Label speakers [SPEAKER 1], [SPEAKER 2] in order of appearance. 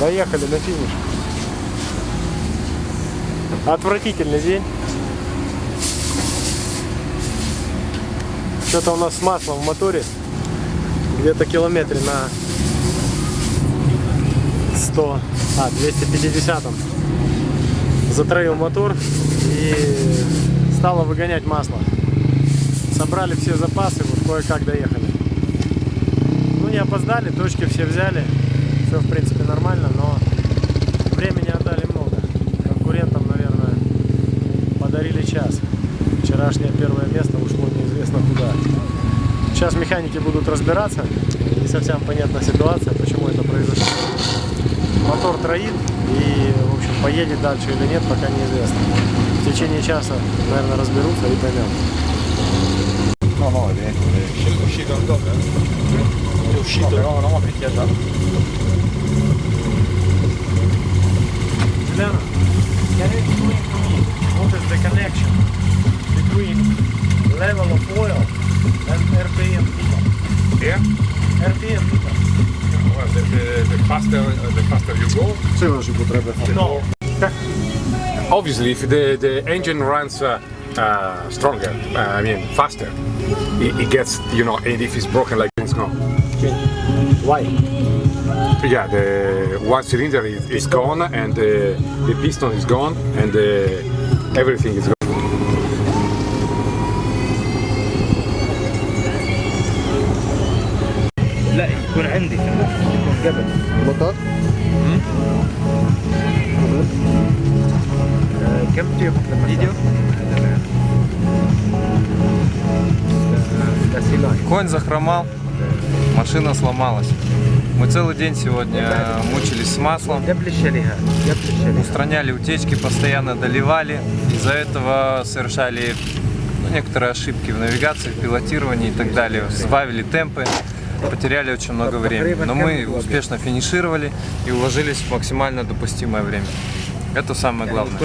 [SPEAKER 1] Доехали на финиш. Отвратительный день. Что-то у нас с маслом в моторе. Где-то километре на 100, а, 250 -м. затроил мотор и стало выгонять масло. Собрали все запасы, вот кое-как доехали. Ну не опоздали, точки все взяли, все в принципе нормально, но времени отдали много. Конкурентам, наверное, подарили час. Вчерашнее первое место ушло неизвестно куда. Сейчас механики будут разбираться, не совсем понятна ситуация, почему это произошло. Мотор троит и, в общем, поедет дальше или нет, пока неизвестно. В tecение часа, наверное, разберутся и поймем.
[SPEAKER 2] no, no, è dentro.
[SPEAKER 1] Lena, between to me, what is the connection between level of oil and RPM meter?
[SPEAKER 2] Yeah?
[SPEAKER 1] RPM meter.
[SPEAKER 2] Well, the, the, the, faster, the faster you go.
[SPEAKER 1] Sì, si potrebbe fare. No.
[SPEAKER 2] Obviously, if the, the engine runs uh, uh, stronger, uh, I mean faster. It, it, gets, you know, and if it's broken like this, no. Okay.
[SPEAKER 1] Why?
[SPEAKER 2] Yeah, the one cylinder is, is gone and the, the piston is gone and the, everything is gone.
[SPEAKER 3] لا يكون عندي يكون قبل
[SPEAKER 4] Конь захромал, машина сломалась. Мы целый день сегодня э, мучились с маслом, устраняли утечки, постоянно доливали. Из-за этого совершали ну, некоторые ошибки в навигации, в пилотировании и так далее. Сбавили темпы, потеряли очень много времени. Но мы успешно финишировали и уложились в максимально допустимое время. Это самое главное.